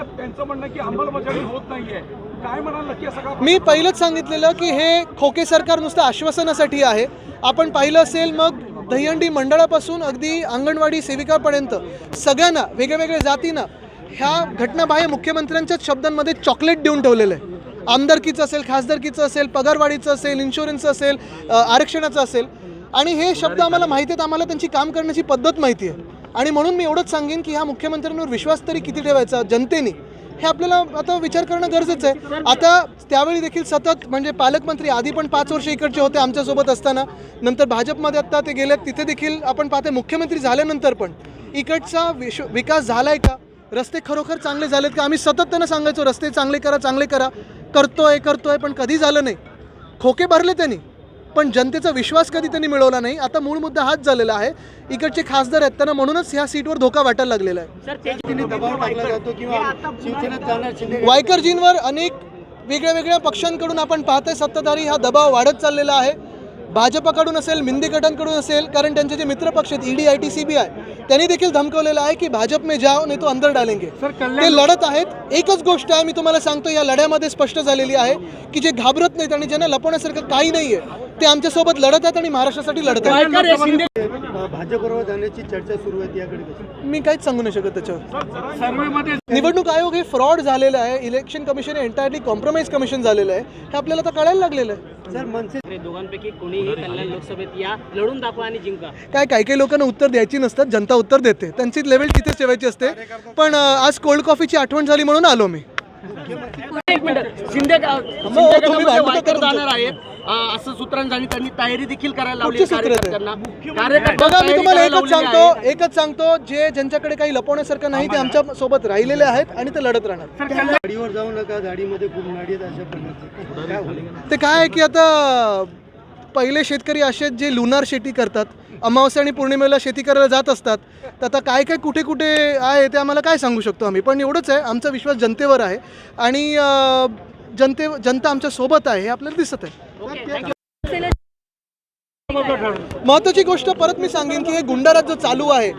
त्यांचं म्हणणं की अंमलबजावणी होत नाहीये. काय म्हणाल नक्की असं मी पहिलंच सांगितलेलं की हे खोके सरकार नुसतं आश्वासनासाठी आहे. आपण पाहिलं असेल मग दहीहंडी मंडळापासून अगदी अंगणवाडी सेविकापर्यंत सगळ्यांना वेगळ्या जातीनं ह्या घटनाबाह्य मुख्यमंत्र्यांच्याच शब्दांमध्ये चॉकलेट देऊन ठेवलेलं आहे. आमदारकीचं असेल खासदारकीचं असेल पगारवाढीचं असेल इन्शुरन्सचं असेल आरक्षणाचं असेल. आणि हे शब्द आम्हाला माहिती आहेत आम्हाला त्यांची काम करण्याची पद्धत माहिती आहे. आणि म्हणून मी एवढंच सांगेन की ह्या मुख्यमंत्र्यांवर विश्वास तरी किती ठेवायचा जनतेने हे आपल्याला आता विचार करणं गरजेचं आहे. आता त्यावेळी देखील सतत म्हणजे पालकमंत्री आधी पण पाच वर्ष इकडचे होते आमच्यासोबत असताना नंतर भाजपमध्ये आता ते गेलेत तिथे देखील आपण पाहते मुख्यमंत्री झाल्यानंतर पण इकडचा विश विकास झालाय का? रस्ते खरोखर चांगले झालेत का? आम्ही सतत त्यांना सांगायचो रस्ते चांगले करा चांगले करा. करतोय करतोय पण कधी झालं नाही. खोके भरले त्यांनी. पण जनतेचा विश्वास कधी त्यांनी मिळवला नाही. आता मूळ मुद्दा हाच झालेला आहे. इकडचे खासदार आहेत त्यांना म्हणूनच ह्या सीटवर धोका वाटायला लागलेला आहे. वायकरजींवर अनेक वेगळ्या वेगळ्या पक्षांकडून आपण पाहतोय सत्ताधारी हा दबाव वाढत चाललेला आहे. भाजपकडून असेल मिंदे गटांकडून असेल कारण त्यांचे जे मित्र पक्ष आहेत ED I T C B I त्यांनी देखील धमकवलेलं आहे की भाजप में जाओ नाही तो अंदर डालेंगे. ते लढत आहेत. एकच गोष्ट आहे मी तुम्हाला सांगतो या लढ्यामध्ये स्पष्ट झालेली आहे की जे घाबरत नाहीत आणि ज्यांना लपवण्यासारखं काही नाहीये ते आमच्यासोबत लढत आहेत आणि महाराष्ट्रासाठी लढत आहेत. भाजपबरोबर जाण्याची चर्चा सुरू आहे याकडे मी काहीच सांगू नाही शकत त्याच्यावर. निवडणूक आयोग हे फ्रॉड झालेलं आहे. इलेक्शन कमिशन हे एंटायरली कॉम्प्रोमाइज कमिशन झालेलं आहे. हे आपल्याला आता कळायला लागलेलं आहे. सर मनसे हे दोघांपैकी कोणीही कल्याण लोकसभेत या लढून दाखवा आणि जिंका. काय काही काही लोकांना उत्तर द्यायची नसतात जनता उत्तर देते. त्यांची लेवल तिथेच ठेवायची असते. पण आज कोल्ड कॉफीची आठवण झाली म्हणून आलो मी. एक मिनिट. शिंदे शिंदे तुम्ही गटामध्ये वायकर नका जाणार आहेत? असं सूत्रांनी त्यांनी तयारी देखील करायला लावली? कार्यकर्त्यांना बघा मी तुम्हाला एकच सांगतो. एकच सांगतो जे ज्यांच्याकडे काही लपवण्यासारखं नाही ते आमच्यासोबत राहिलेले आहेत आणि ते लढत राहणार गाडीवर जाऊ नका गाडीमध्ये खूप नाडी ते काय आहे की आता पहिले शेतकरी असे जे लुनार शेती करतात अमावस्या आणि पौर्णिमेला शेती करायला जात असतात तर आता काय काय कुठे कुठे आहे ते आम्हाला काय सांगू शकतो आम्ही पण एवढंच आहे आमचा विश्वास जनतेवर आहे आणि जनते जनता आमच्यासोबत आहे हे आपल्याला दिसत आहे. महत्वाची गोष्ट परत मी सांगेन की हे गुंडाराज जो चालू आहे.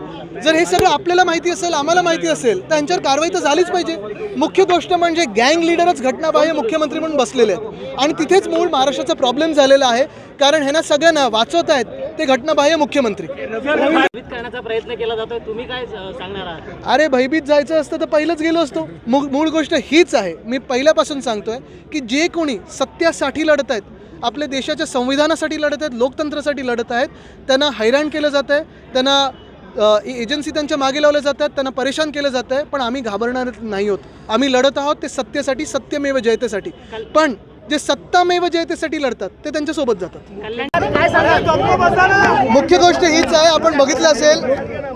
जर हे सगळं आपल्याला माहिती असेल आम्हाला माहिती असेल तर यांच्यावर कारवाई तर झालीच पाहिजे. मुख्य गोष्ट म्हणजे गँग लिडरच घटनाबाह्य मुख्यमंत्री म्हणून बसलेले आहेत. आणि तिथेच मूळ महाराष्ट्राचा प्रॉब्लेम झालेला आहे. कारण ह्यांना सगळ्यांना वाचवत आहेत ते घटनाबाह्य मुख्यमंत्री. भयभीत करण्याचा प्रयत्न केला जातोय. तुम्ही काय अं, सांगणार आहात? अरे भयभीत जायचं असतं तर पहिलंच गेलो असतो. मूळ गोष्ट हीच आहे. मी पहिल्यापासून सांगतोय की जे कोणी सत्यासाठी लढत आहेत आपल्या देशाच्या संविधानासाठी लढत आहेत लोकतंत्रासाठी लढत आहेत. त्यांना हैराण केलं जात आहे. त्यांना एजन्सी त्यांच्या मागे लावल्या जातात त्यांना परेशान केलं जात आहे. पण आम्ही घाबरणार नाही आहोत. आम्ही लढत आहोत ते सत्तेसाठी सत्यमेव जयतेसाठी. पण जे सत्तामेव जयतेसाठी लढतात ते त्यांच्यासोबत जातात. मुख्य गोष्ट हीच आहे. आपण बघितलं असेल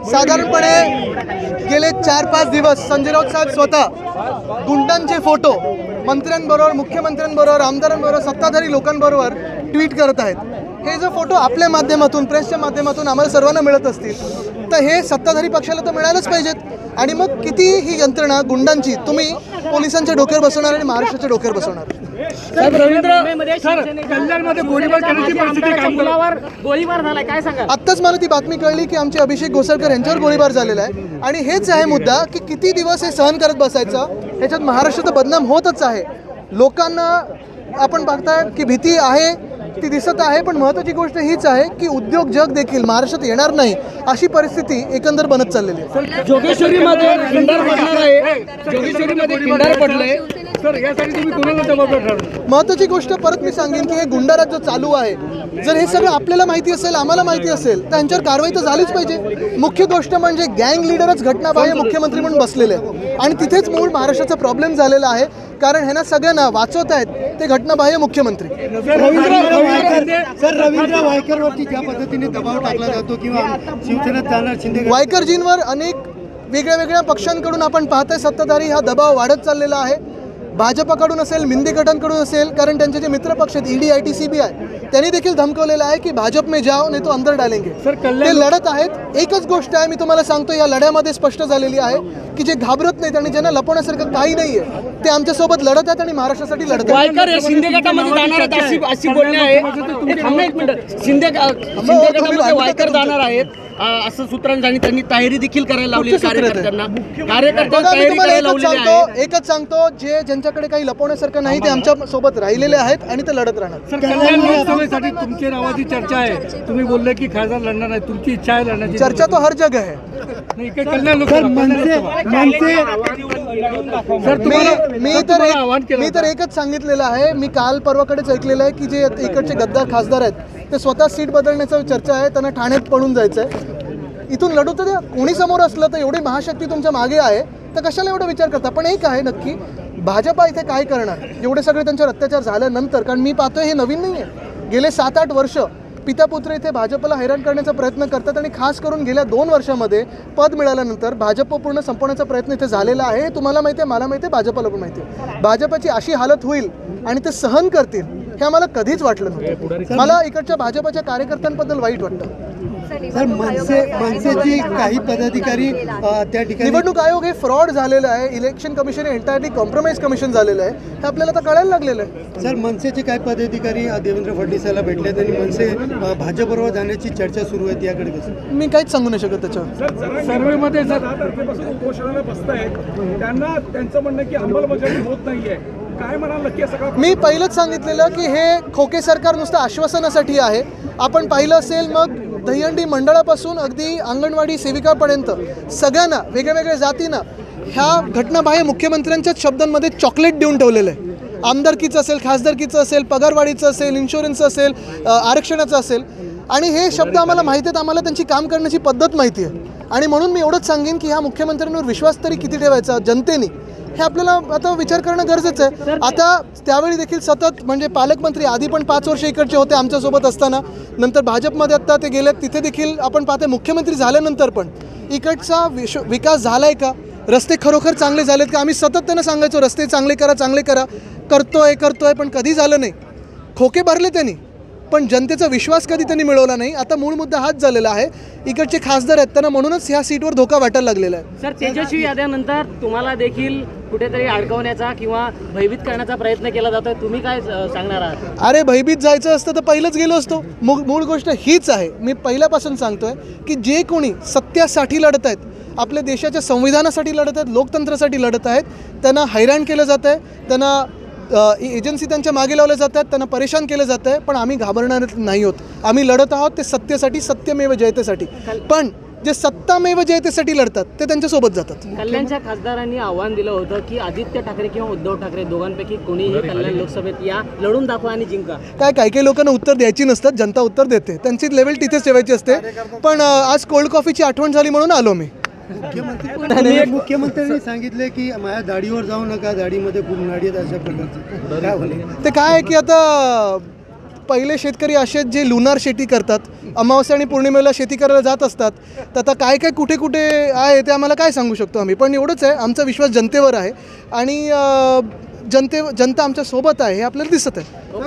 साधारणपणे गेले चार पाच दिवस संजय राऊत साहेब स्वतः गुंडांचे फोटो मंत्र्यांबरोबर मुख्यमंत्र्यांबरोबर आमदारांबरोबर सत्ताधारी लोकांबरोबर ट्विट करत आहेत. हे जे फोटो आपल्या माध्यमातून प्रेसच्या माध्यमातून आम्हाला सर्वांना मिळत असतील तर हे सत्ताधारी पक्षाला तर मिळायलाच पाहिजेत. आणि मग किती ही यंत्रणा गुंडांची तुम्ही पोलिसांच्या डोक्यावर बसवणार आणि महाराष्ट्राच्या डोक्यावर बसवणार? मुंबईमध्ये शिवसेनेच्या गोळीबार करण्याची परिस्थिती आमदाराच्या काय मुलावर गोळीबार झालाय काय सांगा आत्ताच मला ती बातमी कळली की आमचे अभिषेक घोसळकर यांच्यावर गोळीबार झालेला आहे. आणि हेच आहे मुद्दा की किती दिवस हे सहन करत बसायचं? ह्याच्यात महाराष्ट्राचं बदनाम होतच आहे. लोकांना आपण बघताय की भीती आहे. ती दिसत आहे पण महत्त्वाची गोष्ट हीच आहे की उद्योग जग देखील महाराष्ट्रात येणार नाही अशी परिस्थिती एकंदर बनत चाललेली आहे. जोगेश्वरीमध्ये खिंडार पडणार आहे. जोगेश्वरीमध्ये खिंडार पडलंय. सर यासाठी तुम्ही कोणाला जबाबदार ठरवलं महत्वाची गोष्ट परत मी सांगेन की हे गुंडाराज जो चालू आहे. जर हे सगळं आपल्याला माहिती असेल आम्हाला माहिती असेल तर यांच्यावर कारवाई तर झालीच पाहिजे. मुख्य गोष्ट म्हणजे गँग लिडरच घटनाबाह्य मुख्यमंत्री म्हणून बसलेले आहेत. आणि तिथेच मूळ महाराष्ट्राचा प्रॉब्लेम झालेला आहे कारण ह्यांना सगळ्यांना वाचवत आहेत ते घटनाबाह्य मुख्यमंत्री. रवींद्र वायकर सर रवींद्र वायकरवरती ज्या पद्धतीने दबाव टाकला जातो किंवा शिवसेनेत जाणार शिंदे वायकरजींवर अनेक वेगळ्या वेगळ्या पक्षांकडून आपण पाहतोय सत्ताधारी हा दबाव वाढत चाललेला आहे. भाजपकडून असेल मिंदे गटांकडून असेल कारण त्यांचे जे मित्र पक्ष आहेत ED I T C B I त्यांनी देखील धमकवलेलं आहे की भाजप में जाओ नाही तो अंदर डालेंगे. ते लढत आहेत. एकच गोष्ट आहे मी तुम्हाला सांगतो या लढ्यामध्ये स्पष्ट झालेली आहे की जे घाबरत नाहीत आणि ज्यांना लपवण्यासारखं काही नाहीये ते आमच्यासोबत लढत आहेत आणि महाराष्ट्रासाठी लढत आहेत. हे शिंदे गटामध्ये जाणार आहेत अशी अशी बोलणी आहे. थांबा एक मिनिट. शिंदे गा- शिंदे गटामध्ये वायकर जाणार आहेत. अं, असं सूत्रांनी आणि त्यांनी तयारी देखील करायला लावली? कार्यकर्त्यांना. कार्यकर्त्यांना तयारी करायला एकच लावलेली सांगतो आहे. एकच सांगतो जे ज्यांच्याकडे काही लपवण्यासारखं नाही ते आमच्यासोबत राहिलेले आहेत आणि ते लढत राहणार. सर कल्याण लोकसभेसाठी तुमच्या नावाची चर्चा आहे. तुम्ही बोलले की खासदार लढणार नाही तुमची इच्छा आहे लढण्याची. चर्चा तो हर है मनसे सर मी तर मी तर. एकच सांगितलेलं आहे. मी काल परवाकडेच ऐकलेलं आहे की जे इकडचे गद्दार खासदार आहेत ते स्वतः सीट बदलण्याचा चर्चा आहे त्यांना ठाण्यात पळून जायचं आहे इथून लढू तर कोणी समोर असलं तर एवढी महाशक्ती तुमच्या मागे आहे तर कशाला एवढा विचार करता? पण एक आहे नक्की भाजपा इथे काय करणार? एवढे सगळे त्यांच्यावर अत्याचार झाल्यानंतर कारण मी पाहतोय हे नवीन नाही आहे गेले सात आठ वर्ष पितापुत्र इथे भाजपला हैराण करण्याचा प्रयत्न करतात आणि खास करून गेल्या दोन वर्षामध्ये पद मिळाल्यानंतर भाजप पूर्ण संपवण्याचा प्रयत्न इथे झालेला आहे. हे तुम्हाला माहिती आहे मला माहिती आहे भाजपला पण माहिती आहे. भाजपची अशी हालत होईल आणि ते सहन करतील. हे आम्हाला कधीच वाटलं नव्हतं. मला इकडच्या भाजपच्या कार्यकर्त्यांबद्दल वाईट वाटतं. सर मनसे मनसेची काही पदाधिकारी त्या ठिकाणी निवडणूक आयोग हे फ्रॉड झालेलं आहे. इलेक्शन कमिशन हे एंटायरली कॉम्प्रोमाइज कमिशन झालेलं आहे. हे आपल्याला आता कळायला लागलेलं आहे. सर मनसेचे काही पदाधिकारी देवेंद्र फडणवीसाला भेटले आणि मनसे भाजपबरोबर जाण्याची चर्चा सुरू आहे याकडे कसं? मी काहीच सांगू नाही शकत त्याच्यावर. सर्वेमध्ये त्यांना त्यांचं म्हणणं की अंमलबजावणी होत नाहीये. काय मी पहिलंच सांगितलेलं की हे खोके सरकार नुसतं आश्वासनासाठी आहे. आपण पाहिलं असेल मग दहीहंडी मंडळापासून अगदी अंगणवाडी सेविकापर्यंत सगळ्यांना वेगळ्या वेगळ्या जातीनं ह्या घटनाबाह्य मुख्यमंत्र्यांच्याच शब्दांमध्ये चॉकलेट देऊन ठेवलेलं आहे. आमदारकीचं असेल खासदारकीचं असेल पगारवाढीचं असेल इन्शुरन्सचं असेल आरक्षणाचं असेल. आणि हे शब्द आम्हाला माहिती आहेत आम्हाला त्यांची काम करण्याची पद्धत माहिती आहे. आणि म्हणून मी एवढंच सांगेन की ह्या मुख्यमंत्र्यांवर विश्वास तरी किती ठेवायचा जनतेने? हे आपल्याला आता विचार करणं गरजेचं आहे. आता त्यावेळी देखील सतत म्हणजे पालकमंत्री आधी पण पाच वर्ष इकडचे होते आमच्यासोबत असताना. नंतर भाजपमध्ये आता ते गेले तिथे देखील आपण पाहते मुख्यमंत्री झाल्यानंतर पण इकडचा विश विकास झालाय का? रस्ते खरोखर चांगले झालेत का? आम्ही सतत त्यांना सांगायचो रस्ते चांगले करा चांगले करा. करतोय करतोय पण कधी झालं नाही. खोके भरले त्यांनी. पण जनतेचा विश्वास कधी त्यांनी मिळवला नाही. आता मूळ मुद्दा हाच झालेला आहे. इकडचे खासदार आहेत त्यांना म्हणूनच ह्या सीटवर धोका वाटायला लागलेला आहे. सर तेजस्वी याद्यानंतर तुम्हाला देखील कुठेतरी अडकवण्याचा किंवा भयभीत करण्याचा प्रयत्न केला जातोय. तुम्ही काय सांगणार आहात? अरे भयभीत जायचं असतं तर पहिलंच गेलो असतो. मूळ मूळ गोष्ट हीच आहे. मी पहिल्यापासून सांगतोय की जे कोणी सत्यासाठी लढत आहेत आपल्या देशाच्या संविधानासाठी लढत आहेत लोकतंत्रासाठी लढत आहेत त्यांना हैराण केलं जात आहे त्यांना एजन्सी त्यांच्या मागे लावल्या जातात त्यांना परेशान केलं जात आहे पण आम्ही घाबरणार नाही आहोत. आम्ही लढत आहोत ते सत्तेसाठी सत्यमेव जयतेसाठी. पण जे सत्तामेव जयतेसाठी लढतात ते त्यांच्यासोबत जातात. कल्याणच्या खासदारांनी आव्हान दिलं होतं की आदित्य ठाकरे किंवा उद्धव ठाकरे दोघांपैकी कोणीही कल्याण लोकसभेत या लढून दाखवा आणि जिंका. काय काही काही लोकांना उत्तर द्यायची नसतात जनता उत्तर देते. त्यांची लेवल तिथेच ठेवायची असते. पण आज कोल्ड कॉफीची आठवण झाली म्हणून आलो मी. मुख्यमंत्री मुख्यमंत्र्यांनी सांगितले की माझ्या दाढीवर जाऊ नका दाढीमध्ये खूप नाडी आहेत अशा प्रकारचे. काय होईल ते काय आहे की आता पहिले शेतकरी असे आहेत जे लुनार शेती करतात अमावस्या आणि पौर्णिमेला शेती करायला जात असतात तर आता काय काय कुठे कुठे आहे ते आम्हाला काय सांगू शकतो आम्ही? पण एवढंच आहे आमचा विश्वास जनतेवर आहे आणि जनते जनता आमच्यासोबत आहे हे आपल्याला दिसत आहे.